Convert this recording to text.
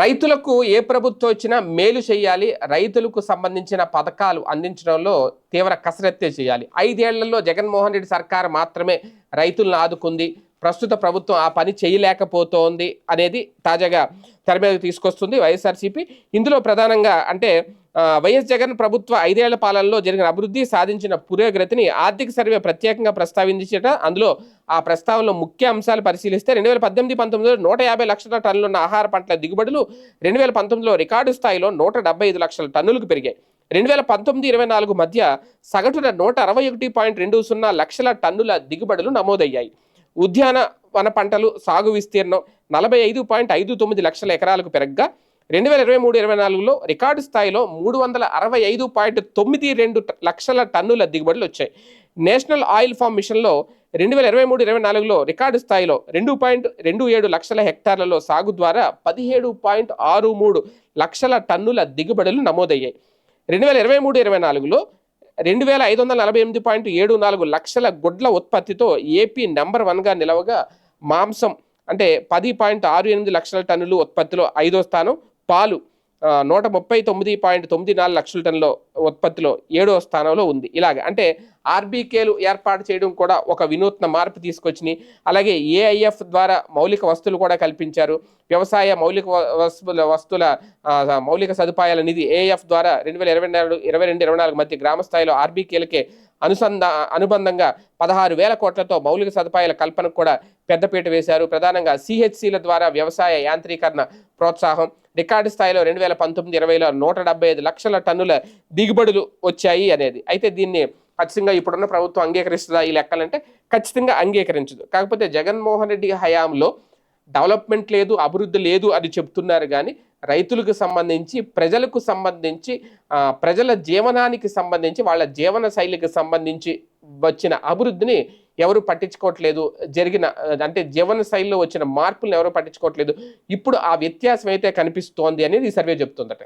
రైతులకు ఏ ప్రభుత్వం వచ్చినా మేలు చేయాలి రైతులకు సంబంధించిన పథకాలు అందించడంలో తీవ్ర కసరత్తే చేయాలి. ఐదేళ్ళలో జగన్మోహన్ రెడ్డి సర్కారు మాత్రమే రైతులను ఆదుకుంది. ప్రస్తుత ప్రభుత్వం ఆ పని చేయలేకపోతోంది అనేది తాజాగా తెర మీదకు తీసుకొస్తుంది వైఎస్ఆర్సీపీ. ఇందులో ప్రధానంగా అంటే వైఎస్ జగన్ ప్రభుత్వ ఐదేళ్ళ పాలనలో జరిగిన అభివృద్ధి సాధించిన పురోగతిని ఆర్థిక సర్వే ప్రత్యేకంగా ప్రస్తావించట అందులో ఆ ప్రస్తావనలో ముఖ్య అంశాలు పరిశీలిస్తే రెండు వేల పద్దెనిమిది పంతొమ్మిదిలో నూట యాభై లక్షల టన్నులున్న ఆహార పంటల దిగుబడులు రెండు వేల పంతొమ్మిదిలో రికార్డు స్థాయిలో నూట డెబ్బై ఐదు లక్షల టన్నులకు పెరిగాయి. రెండు వేల పంతొమ్మిది ఇరవై నాలుగు మధ్య సగటున నూట అరవై ఒకటి పాయింట్ రెండు సున్నా లక్షల టన్నుల దిగుబడులు నమోదయ్యాయి. ఉద్యాన వన పంటలు సాగు విస్తీర్ణం నలభై ఐదు పాయింట్ ఐదు తొమ్మిది లక్షల ఎకరాలకు పెరగ్గా రెండు వేల ఇరవై మూడు ఇరవై నాలుగులో రికార్డు స్థాయిలో మూడు వందల అరవై ఐదు పాయింట్ తొమ్మిది రెండు లక్షల టన్నుల దిగుబడులు వచ్చాయి. నేషనల్ ఆయిల్ ఫామ్ మిషన్లో రెండు వేల ఇరవై మూడు ఇరవై నాలుగులో రికార్డు స్థాయిలో రెండు పాయింట్ రెండు ఏడు లక్షల హెక్టార్లలో సాగు ద్వారా పదిహేడు పాయింట్ ఆరు మూడు లక్షల టన్నుల దిగుబడులు నమోదయ్యాయి. రెండు వేల ఇరవై మూడు ఇరవై నాలుగులో రెండు వేల ఐదు వందల నలభై ఎనిమిది పాయింట్ ఏడు నాలుగు లక్షల గుడ్ల ఉత్పత్తితో ఏపీ నెంబర్ వన్గా నిలవగా మాంసం అంటే పది పాయింట్ ఆరు ఎనిమిది లక్షల టన్నులు ఉత్పత్తిలో ఐదో స్థానం పాలు నూట ముప్పై తొమ్మిది పాయింట్ తొమ్మిది నాలుగు లక్షల టన్నుల ఉత్పత్తిలో ఏడో స్థానంలో ఉంది. ఇలాగ అంటే ఆర్బీకేలు ఏర్పాటు చేయడం కూడా ఒక వినూత్న మార్పు తీసుకొచ్చినాయి. అలాగే ఏఐఎఫ్ ద్వారా మౌలిక వస్తువులు కూడా కల్పించారు. వ్యవసాయ మౌలిక వ- వస్తువుల వస్తువుల మౌలిక సదుపాయాల నిధి ఏఎఫ్ ద్వారా రెండు వేల ఇరవై నాలుగు ఇరవై రెండు ఇరవై నాలుగు మధ్య గ్రామ స్థాయిలో ఆర్బీకేలకే అనుసంధా అనుబంధంగా పదహారు వేల కోట్లతో మౌలిక సదుపాయాల కల్పనకు కూడా పెద్దపీట వేశారు. ప్రధానంగా సిహెచ్సిల ద్వారా వ్యవసాయ యాంత్రీకరణ ప్రోత్సాహం. రికార్డు స్థాయిలో రెండు వేల పంతొమ్మిది ఇరవైలో నూట డెబ్బై ఐదు లక్షల టన్నుల దిగుబడులు వచ్చాయి అనేది. అయితే దీన్ని ఖచ్చితంగా ఇప్పుడున్న ప్రభుత్వం అంగీకరిస్తుందా? ఈ లెక్కలంటే ఖచ్చితంగా అంగీకరించదు. కాకపోతే జగన్మోహన్ రెడ్డి హయాంలో డెవలప్మెంట్ లేదు అభివృద్ధి లేదు అని చెప్తున్నారు. కానీ రైతులకు సంబంధించి ప్రజలకు సంబంధించి ప్రజల జీవనానికి సంబంధించి వాళ్ళ జీవన శైలికి సంబంధించి వచ్చిన అభివృద్ధిని ఎవరు పట్టించుకోవట్లేదు. జరిగిన అంటే జీవన శైలిలో వచ్చిన మార్పులను ఎవరు పట్టించుకోవట్లేదు. ఇప్పుడు ఆ వ్యత్యాసం అయితే కనిపిస్తోంది అనేది ఈ సర్వే చెప్తుందట.